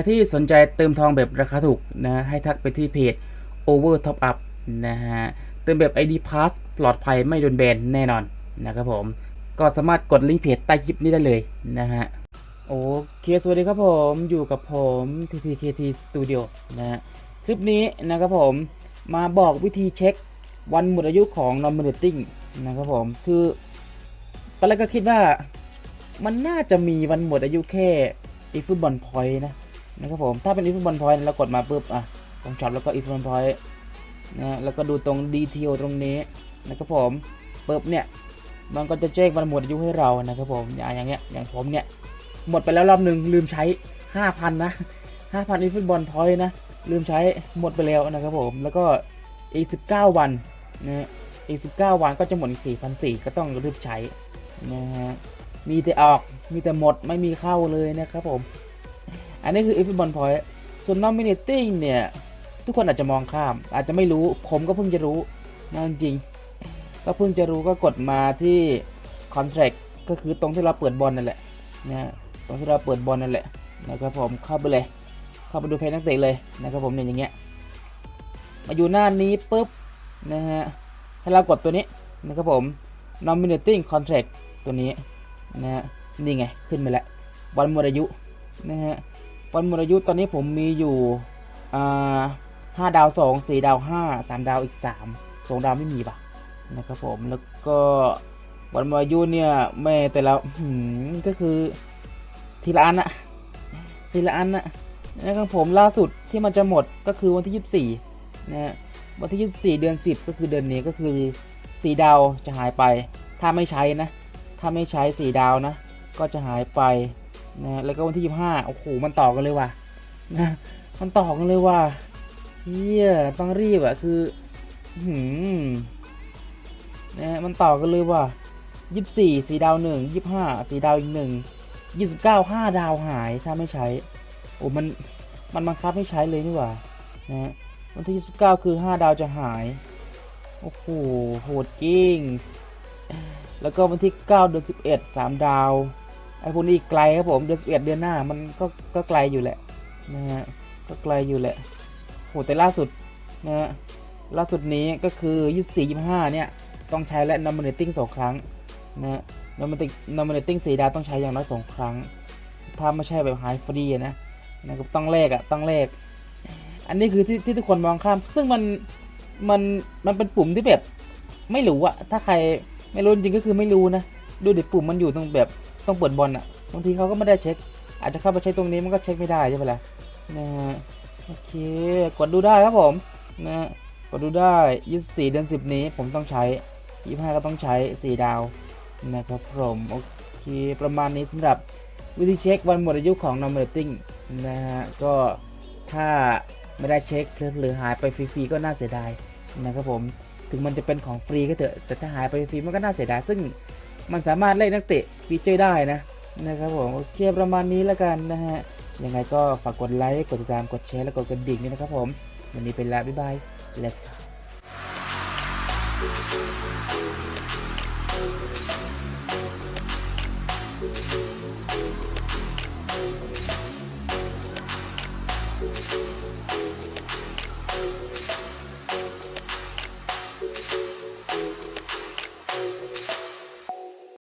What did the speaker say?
รที่สนใจเติมทองแบบราคาถูกนะ ให้ทักไปที่เพจ Over Top Up นะฮะ เติมแบบ ID Pass ปลอดภัยไม่โดนแบนแน่นอนนะครับผม ก็สามารถกดลิงก์เพจใต้คลิปนี้ได้เลยนะฮะ โอเค สวัสดีครับผม อยู่กับผม TTKT Studio นะฮะ คลิปนี้นะครับผม มาบอกวิธีเช็ควันหมดอายุของ Nominating นะครับผม คือ ตอนแรกก็คิดว่ามันน่าจะมีวันหมดอายุแค่อีฟุตบอลพอยต์นะ นะครับผม ถ้าเป็นอีฟุตบอลพอยต์เรากดมาปุ๊บอะตรงช็อปแล้วก็อีฟุตบอลพอยต์นะแล้วก็ดูตรงดีเทลตรงนี้นะครับผมปุ๊บเนี่ยมันก็จะแจ้งวันหมดอายุให้เรานะครับผมอย่างอย่างเงี้ยอย่างผมเนี่ยหมดไปแล้วรอบหนึ่งลืมใช้ 5,000 นะ 5,000อีฟุตบอลพอยต์นะ ลืมใช้หมดไปแล้วนะครับผม แล้วก็อีก 19 วันนะอีก 19 วันก็จะหมดอีก4,400ก็ต้องรีบใช้นะฮะมีแต่ออกมีแต่หมดไม่มีเข้าเลยนะครับผม อันนี้คืออีฟุตบอลพอยต์ส่วน nominating เนี่ย ทุกคนอาจจะมองข้าม อาจจะไม่รู้ ผมก็เพิ่งจะรู้นะจริง ก็เพิ่งจะรู้ก็กดมาที่ contract ก็คือตรงที่เราเปิดบอลนั่นแหละนะตรงที่เราเปิดบอลนั่นแหละนะครับผมเข้าไปเลย เข้าไปดูเพจนักเตะเลยนะครับผมเนี่ยอย่างเงี้ยมาอยู่หน้านี้ปุ๊บนะฮะให้เรากดตัวนี้นะครับผม nominating contract ตัวนี้นะฮะนี่ไงขึ้นไปแล้ววันหมดอายุนะฮะ วันหมดอายุตอนนี้ผมมีอยู่ห้าดาวสองสี่ดาวห้าสามดาวอีกสามสองดาวไม่มีปะนะครับผมแล้วก็วันหมดอายุเนี่ยแม่แต่ละก็คือทีละอันอะทีละอันอะนะครับผมล่าสุดที่มันจะหมดก็คือวันที่ 24นะฮะวันที่ 24 เดือน 10 ก็คือเดือนนี้ก็คือสีดาวจะหายไป ถ้าไม่ใช้นะ ถ้าไม่ใช้สีดาวนะ ก็จะหายไป นะแล้วก็วันที่25โอ้โหมันต่อกันเลยว่ะนะมันต่อกันเลยว่ะเฮียต้องรีบอะคือหืมนะมันต่อกันเลยว่ะ24สีดาวหนึ่ง25สีดาวอีกหนึ่ง29 5ดาวหายถ้าไม่ใช้โอ้มันมันบังคับให้ใช้เลยนี่หว่านะฮะวันที่29คือ5ดาวจะหายโอ้โหโหดจริงแล้วก็วันที่9เดือน11 3ดาว ไอ้พวกนี้ไกลครับผมเดือน11เดือนหน้ามันก็ก็ไกลอยู่แหละนะฮะก็ไกลอยู่แหละโหแต่ล่าสุดนะฮะล่าสุดนี้ก็คือ24 25เนี่ยต้องใช้และ nominating สองครั้งนะฮะ nominating nominating 4ดาวต้องใช้อย่างน้อยสองครั้ง ถ้าไม่ใช่แบบ high free นะนะครับต้องแลกอะต้องแลกอันนี้คือที่ที่ทุกคนมองข้าม ซึ่งมันมันมันเป็นปุ่มที่แบบไม่รู้อะถ้าใครไม่รู้จริงก็คือไม่รู้นะ ดูเด็ปุ่มมันอยู่ตรงแบบต้องเปิดบอลอะบางทีเขาก็ไม่ได้เช็ค อาจจะเข้าไปใช้ตรงนี้มันก็เช็คไม่ได้ใช่ไหมล่ะนะฮะโอเคกดดูได้ครับผมนะฮะกดดูได้ 24 เดือน 10 นี้ผมต้องใช้ 25 ก็ต้องใช้ 4 ดาวนะครับผมโอเคประมาณนี้สำหรับวิธีเช็ควันหมดอายุของ nominating นะฮะก็ถ้าไม่ได้เช็คหรือหายไปฟรีๆก็น่าเสียดายนะครับผมถึงมันจะเป็นของฟรีก็เถอะแต่ถ้าหายไปฟรีมันก็น่าเสียดายซึ่ง มันสามารถเล่นนักเตะฟีเจอร์ได้นะนะครับผมโอเคประมาณนี้แล้วกันนะฮะยังไงก็ฝากกดไลค์กดติดตามกดแชร์และกดกระดิ่งด้วยนะครับผมวันนี้เป็นแล้วบ๊ายบาย let's go